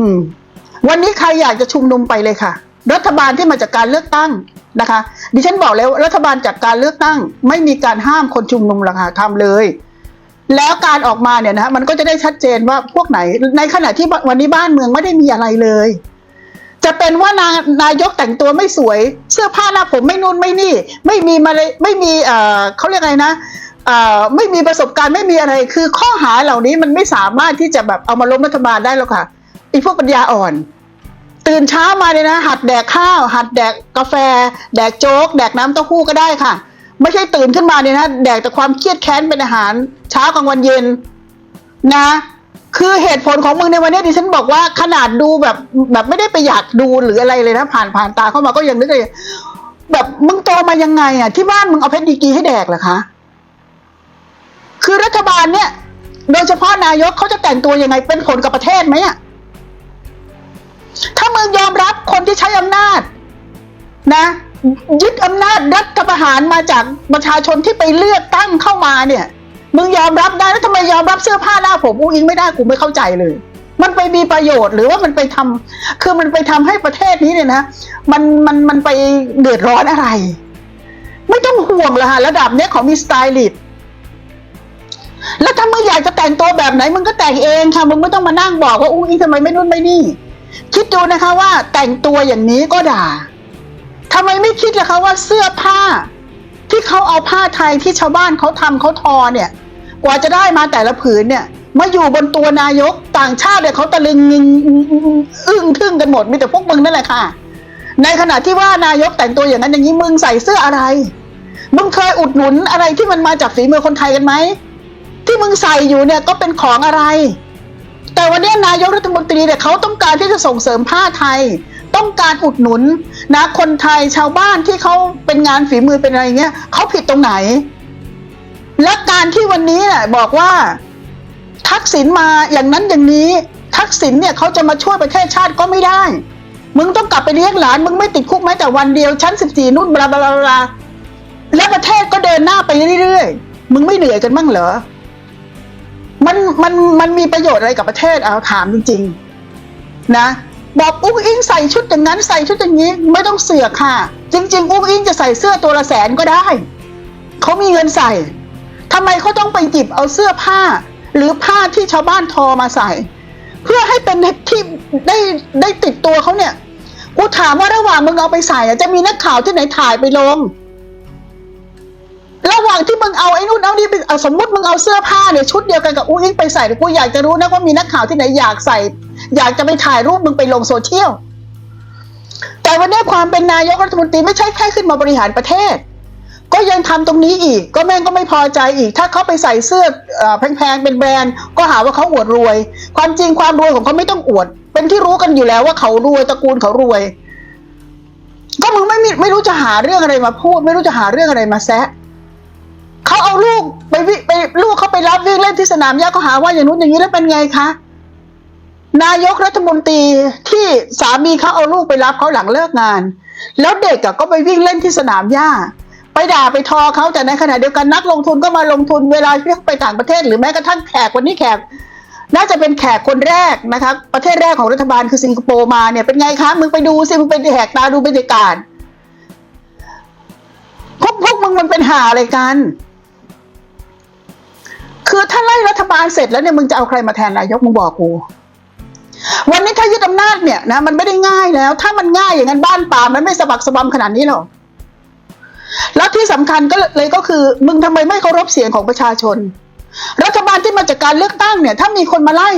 อืม วันนี้ใครอยากจะชุมนุมไปเลยค่ะ รัฐบาลที่มาจากการเลือกตั้งนะคะ ดิฉันบอกแล้วรัฐบาลจากการเลือกตั้ง ไม่มีการห้ามคนชุมนุมหรอกค่ะทำเลย แล้วการออกมาเนี่ยนะมันก็จะได้ชัดเจนว่าพวกไหน ในขณะที่วันนี้บ้านเมืองไม่ได้มีอะไรเลย จะเป็นว่านานายกแต่งตัวไม่สวย เสื้อผ้าหน้าผมไม่นุ่นไม่นี่ ไม่มีมาเลยไม่มีเอ่อเขาเรียกอะไรนะเอ่อไม่มีประสบการณ์ไม่มีอะไร คือข้อหาเหล่านี้มันไม่สามารถที่จะแบบเอามาล้มรัฐบาลได้หรอกค่ะ ไอีพวกปัญญาอ่อน ตื่นเช้ามาเลยนะ หัดแดกข้าว หัดแดกกาแฟ แดกโจ๊ก แดกน้ำเต้าหู้ก็ได้ค่ะ ไม่ใช่ตื่นขึ้นมาเนี่ยนะ แดกแต่ความเครียดแค้นเป็นอาหาร เช้ากลางวันเย็น นะ คือเหตุผลของมึงในวันนี้ดิฉันบอกว่าขนาดดูแบบแบบไม่ได้ไปอยากดูหรืออะไรเลยนะ ผ่านผ่านตาเข้ามาก็ยังนึกเลยแบบมึงโตมายังไงอะที่บ้านมึงเอาเพชรดีกีให้แดกเหรอคะ คือรัฐบาลเนี่ย โดยเฉพาะนายกเขาจะแต่งตัวยังไงเป็นผลกับประเทศไหมอะ คนที่ใช้อำนาจนะยึดอำนาจรัฐประหารมาจากประชาชนที่ไปเลือกตั้งเข้ามาเนี่ย มึงยอมรับได้แล้วทำไมยอมรับเสื้อผ้าหน้าผมอุ้งอิงไม่ได้กูไม่เข้าใจเลย มันไปมีประโยชน์หรือว่ามันไปทำคือมันไปทำให้ประเทศนี้เนี่ยนะมันมันมันไปเดือดร้อนอะไร ไม่ต้องห่วงเลยฮะระดับเนี้ยของมีสไตลิสต์แล้วถ้ามึงอยากจะแต่งตัวแบบไหนมึงก็แต่งเองค่ะมึงไม่ต้องมานั่งบอกว่าอุ้งอิงทำไมไม่นู่นไม่นี่ คิดดูนะคะว่าแต่งตัวอย่างนี้ก็ด่าทำไมไม่คิดล่ะคะว่าเสื้อผ้า ที่เขาเอาผ้าไทยที่ชาวบ้านเขาทำเขาทอเนี่ย กว่าจะได้มาแต่ละผืนเนี่ย มาอยู่บนตัวนายกต่างชาติเนี่ยเขาตะลึงงอึ้งทึ่งกันหมดมีแต่พวกมึงนั่นแหละค่ะ ในขณะที่ว่านายกแต่งตัวอย่างนั้นอย่างนี้มึงใส่เสื้ออะไรมึงเคยอุดหนุนอะไรที่มันมาจากฝีมือคนไทยกันไหมที่มึงใส่อยู่เนี่ยก็เป็นของอะไร แต่วันนี้นายกรัฐมนตรีเนี่ยเขาต้องการที่จะส่งเสริมผ้าไทย ต้องการอุดหนุนนะคนไทยชาวบ้านที่เขาเป็นงานฝีมือเป็นอะไรเงี้ยเขาผิดตรงไหน และการที่วันนี้น่ะบอกว่า ทักษิณมาอย่างนั้นอย่างนี้ ทักษิณเนี่ยเขาจะมาช่วยประเทศชาติก็ไม่ได้ มึงต้องกลับไปเลี้ยงหลาน มึงไม่ติดคุกแม้แต่วันเดียวชั้นสิบสี่นู่นบลาบลาบลาและประเทศก็เดินหน้าไปเรื่อยๆมึงไม่เหนื่อยกันบ้างเหรอ มันมันมันมีประโยชน์อะไรกับประเทศเอาถามจริงๆนะบอกอุ้งอิงใส่ชุดอย่างนั้นใส่ชุดอย่างนี้ไม่ต้องเสือกค่ะ จริง ๆ อุ้งอิงจะใส่เสื้อตัวละแสนก็ได้เขามีเงินใส่ทำไมเขาต้องไปหยิบเอาเสื้อผ้า หรือผ้าที่ชาวบ้านทอมาใส่ เพื่อให้เป็นที่ได้ได้ติดตัวเขาเนี่ยกูถามว่าระหว่างมึงเอาไปใส่จะมีนักข่าวที่ไหนถ่ายไปลง ระหว่างที่มึงเอาไอ้นู่นเอานี่ไปเอาสมมติมึงเอาเสื้อผ้าเนี่ยชุดเดียวกันกับอุ้งอิงไปใส่กูอยากจะรู้นะว่ามีนักข่าวที่ไหนอยากใส่ อยากจะไปถ่ายรูปมึงไปลงโซเชียลแต่วันนี้ความเป็นนายกรัฐมนตรีไม่ใช่แค่ขึ้นมาบริหารประเทศ ก็ยังทำตรงนี้อีก ก็แม่งก็ไม่พอใจอีก ถ้าเขาไปใส่เสื้ออแพงๆเป็นแบรนด์ ก็หาว่าเขาอวดรวย ความจริงความรวยของเขาไม่ต้องอวด เป็นที่รู้กันอยู่แล้วว่าเขารวยตระกูลเขารวย ก็มึงไม่มีไม่รู้จะหาเรื่องอะไรมาพูด ไม่รู้จะหาเรื่องอะไรมาแซะ เขาเอาลูกไปวิไปลูกเขาไปรับวิ่งเล่นที่สนามหญ้าก็หาว่าอย่างนู้นอย่างนี้แล้วเป็นไงคะนายกรัฐมนตรีที่สามีเขาเอาลูกไปรับเขาหลังเลิกงาน แล้วเด็กก็ไปวิ่งเล่นที่สนามหญ้า ไปด่าไปทอเขาแต่ในขณะเดียวกันนักลงทุนก็มาลงทุนเวลาที่ไปต่างประเทศ หรือแม้กระทั่งแขกวันนี้แขกน่าจะเป็นแขกคนแรกนะคะประเทศแรกของรัฐบาลคือสิงคโปร์มาเนี่ยเป็นไงคะมึงไปดูสิมึงไปแหกตาดูบรรยากาศพวกพวกมึงมันเป็นหาอะไรกัน คือถ้าไล่รัฐบาลเสร็จแล้วเนี่ยมึงจะเอาใครมาแทนนายกมึงบอกกู วันนี้ถ้ายึดอำนาจเนี่ยนะมันไม่ได้ง่ายแล้ว ถ้ามันง่ายอย่างนั้นบ้านป่ามันไม่สะบักสะบอมขนาดนี้หรอกแล้วที่สำคัญก็เลยก็คือ มึงทำไมไม่เคารพเสียงของประชาชน รัฐบาลที่มาจากการเลือกตั้งเนี่ย ถ้ามีคนมาไล่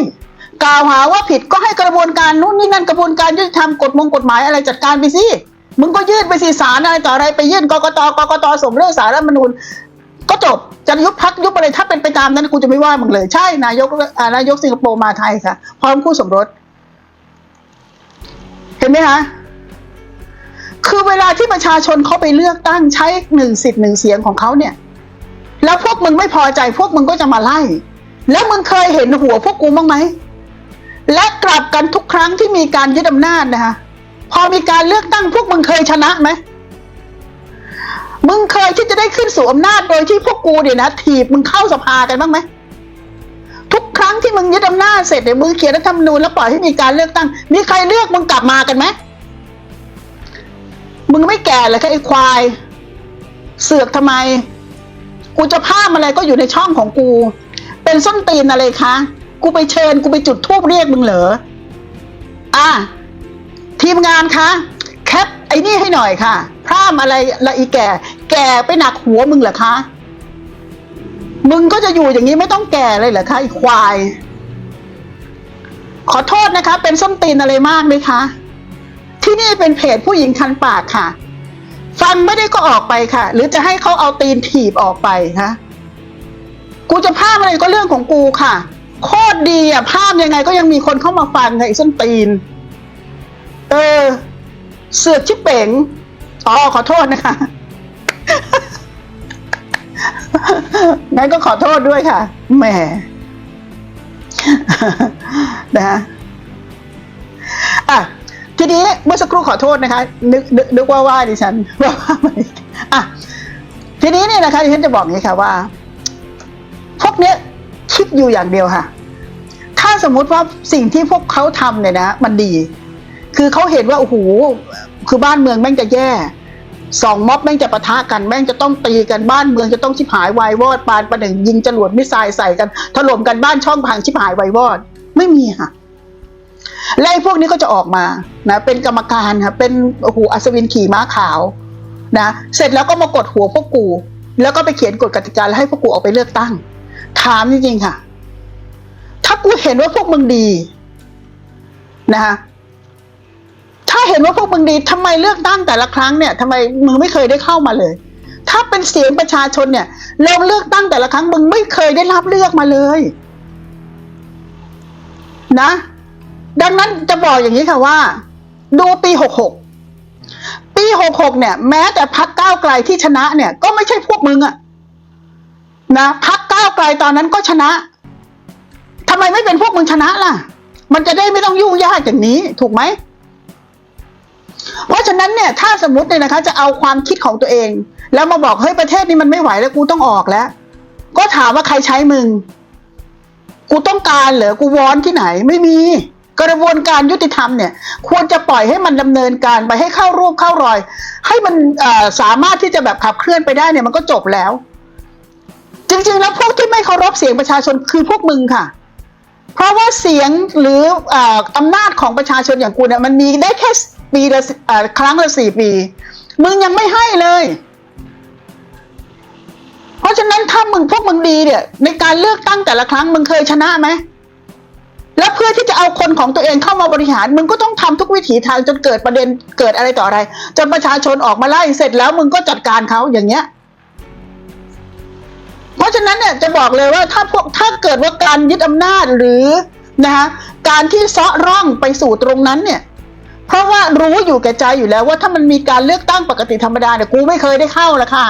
กล่าวหาว่าผิดก็ให้กระบวนการนู่นนี่นั่นกระบวนการยุติธรรมกฎมงกฎหมายอะไรจัดการไปสิมึงก็ยื่นไปสิศาลอะไรต่ออะไรไปยื่นกกตกกตส่งเรื่องสารรัฐมนูญ ก็จบจะยุบพักยุบอะไรถ้าเป็นไปตามนั้นกูจะไม่ว่ามึงเลย ใช่นายกนายกสิงคโปร์มาไทยค่ะ พร้อมคู่สมรส เห็นไหมคะคือเวลาที่ประชาชนเขาไปเลือกตั้งใช้หนึ่งสิทธิ์หนึ่งเสียงของเขาเนี่ย แล้วพวกมึงไม่พอใจพวกมึงก็จะมาไล่ แล้วมึงเคยเห็นหัวพวกกูบ้างไหมและกลับกันทุกครั้งที่มีการยึดอำนาจนะคะพอมีการเลือกตั้งพวกมึงเคยชนะไหม มึงเคยที่จะได้ขึ้นสู่อำนาจโดยที่พวกกูเนี่ยนะถีบมึงเข้าสภากันบ้างไหมทุกครั้งที่มึงยึดอำนาจเสร็จเนี่ยมึงเขียนรัฐธรรมนูญแล้วปล่อยให้มีการเลือกตั้ง มีใครเลือกมึงกลับมากันไหมมึงไม่แก่เลยแค่ไอ้ควาย เสือกทำไม กูจะพามอะไรก็อยู่ในช่องของกู เป็นส้นตีนอะไรคะกูไปเชิญกูไปจุดทูบเรียกมึงเหรออะทีมงานคะ อ้นี่ให้หน่อยค่ะ พร่ามอะไรละอีแก่ แก่ไปหนักหัวมึงเหรอคะ มึงก็จะอยู่อย่างนี้ไม่ต้องแก่เลยเหรอคะอีควาย ขอโทษนะคะ เป็นส้นตีนอะไรมากไหมคะ ที่นี่เป็นเพจผู้หญิงคันปากค่ะ ฟังไม่ได้ก็ออกไปค่ะ หรือจะให้เขาเอาตีนถีบออกไปคะกูจะพามอะไรก็เรื่องของกูค่ะ โคตรดีอะภาพยังไงก็ยังมีคนเข้ามาฟังไอ้ส้นตีน เออ เสือกชิบเป๋งอ๋อขอโทษนะคะ งั้นก็ขอโทษด้วยค่ะ แหม นะอะ ทีนี้เมื่อสักครู่ขอโทษนะคะ นึกนึกว่าว่าดิฉัน ว่าว่าไม่อะ ทีนี้เนี่ยนะคะดิฉันจะบอกงนี้ค่ะว่า พวกเนี้ยคิดอยู่อย่างเดียวค่ะ ถ้าสมมุติว่าสิ่งที่พวกเขาทำเนี่ยนะ มันดี คือเขาเห็นว่าโอ้โหคือบ้านเมืองแม่งจะแย่สองม็อบแม่งจะปะทะกันแม่งจะต้องตีกันบ้านเมืองจะต้องชิบหายวายวอดปานประหนึ่งยิงจรวดมิสไซล์ใส่กันถล่มกันบ้านช่องพังชิบหายวายวอด ไม่มีค่ะและไอ้พวกนี้ก็จะออกมานะเป็นกรรมการค่ะเป็นโอ้โหอัศวินขี่ม้าขาวนะเสร็จแล้วก็มากดหัวพวกกู แล้วก็ไปเขียนกฎกติกาแล้วให้พวกกูออกไปเลือกตั้ง ถามจริงๆค่ะ ถ้ากูเห็นว่าพวกมึงดีนะคะ เห็นว่าพวกมึงดีทำไมเลือกตั้งแต่ละครั้งเนี่ยทำไมมึงไม่เคยได้เข้ามาเลย ถ้าเป็นเสียงประชาชนเนี่ยเราเลือกตั้งแต่ละครั้งมึงไม่เคยได้รับเลือกมาเลย นะ ดังนั้นจะบอกอย่างนี้ค่ะว่า ดูปีหกหกปีหกหกเนี่ย แม้แต่พักก้าวไกลที่ชนะเนี่ย ก็ไม่ใช่พวกมึงอะนะพักก้าวไกลตอนนั้นก็ชนะทำไมไม่เป็นพวกมึงชนะล่ะ มันจะได้ไม่ต้องยุ่งยากอย่างนี้ ถูกไหม เพราะฉะนั้นเนี่ยถ้าสมมติเนี่ยนะคะ จะเอาความคิดของตัวเอง แล้วมาบอกเฮ้ยประเทศนี้มันไม่ไหวแล้วกูต้องออกแล้ว ก็ถามว่าใครใช้มึง กูต้องการเหรอกูวอนที่ไหนไม่มีกระบวนการยุติธรรมเนี่ยควรจะปล่อยให้มันดำเนินการไปให้เข้ารูปเข้ารอย ให้มันสามารถที่จะแบบขับเคลื่อนไปได้เนี่ยมันก็จบแล้ว จริงๆแล้วพวกที่ไม่เคารพเสียงประชาชนคือพวกมึงค่ะ เพราะว่าเสียงหรือออำนาจของประชาชนอย่างกูเนี่ยมันมีได้แค่ ปีละครั้งละสี่ปี มึงยังไม่ให้เลย เพราะฉะนั้นถ้ามึงพวกมึงดีเนี่ย ในการเลือกตั้งแต่ละครั้งมึงเคยชนะไหมแล้วเพื่อที่จะเอาคนของตัวเองเข้ามาบริหาร มึงก็ต้องทำทุกวิถีทางจนเกิดประเด็นเกิดอะไรต่ออะไรจนประชาชนออกมาไล่เสร็จแล้วมึงก็จัดการเขาอย่างเงี้ย เพราะฉะนั้นเนี่ยจะบอกเลยว่าถ้าพวกถ้าเกิดว่าการยึดอำนาจหรือนะคะการที่เซาะร่องไปสู่ตรงนั้นเนี่ย เพราะว่ารู้อยู่แก่ใจอยู่แล้วว่าถ้ามันมีการเลือกตั้งปกติธรรมดาเนี่ยกูไม่เคยได้เข้าละค่ะ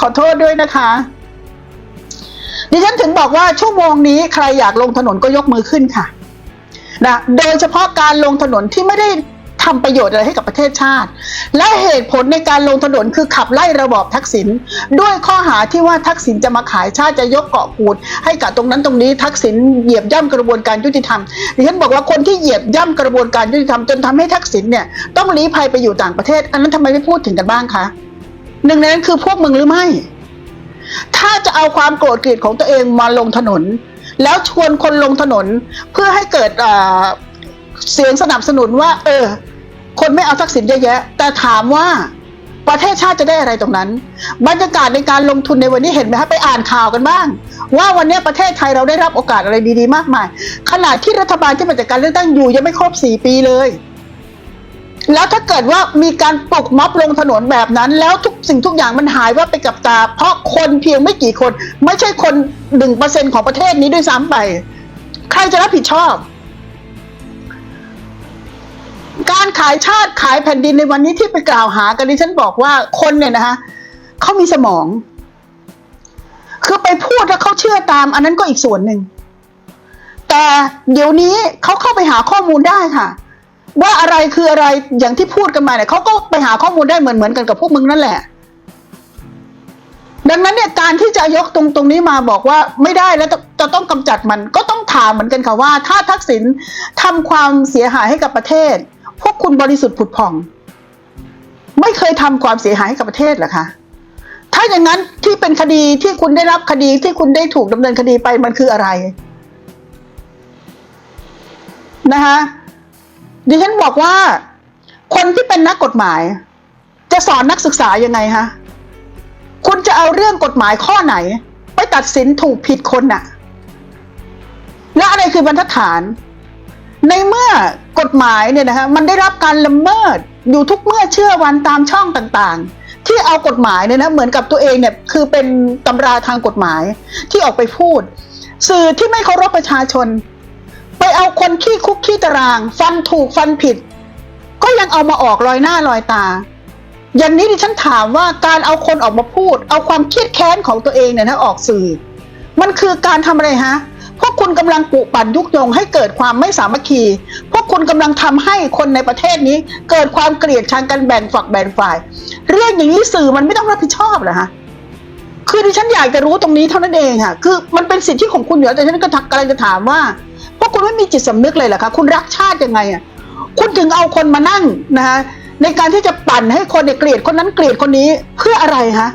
ขอโทษด้วยนะคะ ดิฉันถึงบอกว่าชั่วโมงนี้ใครอยากลงถนนก็ยกมือขึ้นค่ะนะโดยเฉพาะการลงถนนที่ไม่ได้ ทำประโยชน์อะไรให้กับประเทศชาติ และเหตุผลในการลงถนนคือขับไล่ระบอบทักษิณด้วยข้อหาที่ว่าทักษิณจะมาขายชาติจะยกเกาะกูด ให้กับตรงนั้นตรงนี้ทักษิณเหยียบย่ำกระบวนการยุติธรรมดิฉันบอกว่าคนที่เหยียบย่ำกระบวนการยุติธรรมจนทำให้ทักษิณเนี่ยต้องลี้ภัยไปอยู่ต่างประเทศ อันนั้นทำไมไม่พูดถึงกันบ้างคะหนึ่งในนั้นคือพวกมึงหรือไม่ ถ้าจะเอาความโกรธเกลียดของตัวเองมาลงถนน แล้วชวนคนลงถนนเพื่อให้เกิดเสียงสนับสนุนว่า เออ คนไม่เอาทักษิณเยอะแยะ แต่ถามว่าประเทศชาติจะได้อะไรตรงนั้น บรรยากาศในการลงทุนในวันนี้เห็นไหมคะไปอ่านข่าวกันบ้าง ว่าวันนี้ประเทศไทยเราได้รับโอกาสอะไรดีๆ มากมายขณะที่รัฐบาลที่มาจากการเลือกตั้งอยู่ยังไม่ครบสี่ปีเลย แล้วถ้าเกิดว่ามีการปลุกม็อบลงถนนแบบนั้น แล้วทุกสิ่งทุกอย่างมันหายว่าไปกับตา เพราะคนเพียงไม่กี่คน ไม่ใช่คนหนึ่งเปอร์เซ็นของประเทศนี้ด้วยซ้ำไป ใครจะรับผิดชอบ การขายชาติขายแผ่นดินในวันนี้ที่ไปกล่าวหากันดิฉันบอกว่าคนเนี่ยนะคะเขามีสมอง คือไปพูดแล้วเขาเชื่อตาม อันนั้นก็อีกส่วนหนึ่ง แต่เดี๋ยวนี้เขาเข้าไปหาข้อมูลได้ค่ะ ว่าอะไรคืออะไรอย่างที่พูดกันมาเนี่ยเขาก็ไปหาข้อมูลได้เหมือนเหมือนกันกับพวกมึงนั่นแหละ ดังนั้นเนี่ยการที่จะยกตรงตรงนี้มาบอกว่าไม่ได้แล้วจะจะต้องกำจัดมันก็ต้องถามเหมือนกันค่ะว่า ถ้าทักษิณทำความเสียหายให้กับประเทศ พวกคุณบริสุทธิ์ผุดผ่อง ไม่เคยทำความเสียหายให้กับประเทศหรอคะถ้าอย่างนั้นที่เป็นคดีที่คุณได้รับคดีที่คุณได้ถูกดำเนินคดีไปมันคืออะไรนะคะดิฉันบอกว่า คนที่เป็นนักกฎหมาย จะสอนนักศึกษายังไงฮะคุณจะเอาเรื่องกฎหมายข้อไหน ไปตัดสินถูกผิดคนน่ะ และอะไรคือบรรทัดฐาน ในเมื่อกฎหมายเนี่ยนะคะมันได้รับการละเมิดอยู่ทุกเมื่อเชื่อวันตามช่องต่างๆ ที่เอากฎหมายเนี่ยนะเหมือนกับตัวเองเนี่ยคือเป็นตำราทางกฎหมายที่ออกไปพูด สื่อที่ไม่เคารพประชาชน ไปเอาคนขี้คุกขี้ตาราง ฟันถูกฟันผิด ก็ยังเอามาออกลอยหน้าลอยตา อย่างนี้ดิฉันถามว่าการเอาคนออกมาพูด เอาความเครียดแค้นของตัวเองเนี่ยนะออกสื่อ มันคือการทำอะไรฮะ พวกคุณกำลังปลุกปั่นยุยงให้เกิดความไม่สามัคคี พวกคุณกำลังทำให้คนในประเทศนี้ เกิดความเกลียดชังกันแบ่งฝักแบ่งฝ่าย เรื่องอย่างนี้สื่อมันไม่ต้องรับผิดชอบเหรอฮะคือดิฉันอยากจะรู้ตรงนี้เท่านั้นเองค่ะ คือมันเป็นสิทธิของคุณอยู่แล้วแต่ฉันก็กกำลังจะถามว่า พวกคุณไม่มีจิตสำนึกเลยเหรอคะคุณรักชาติยังไงอะคุณถึงเอาคนมานั่งนะคะในการที่จะปั่นให้คนเนี่ยเกลียดคนนั้นเกลียดคนนี้เพื่ออะไรฮะ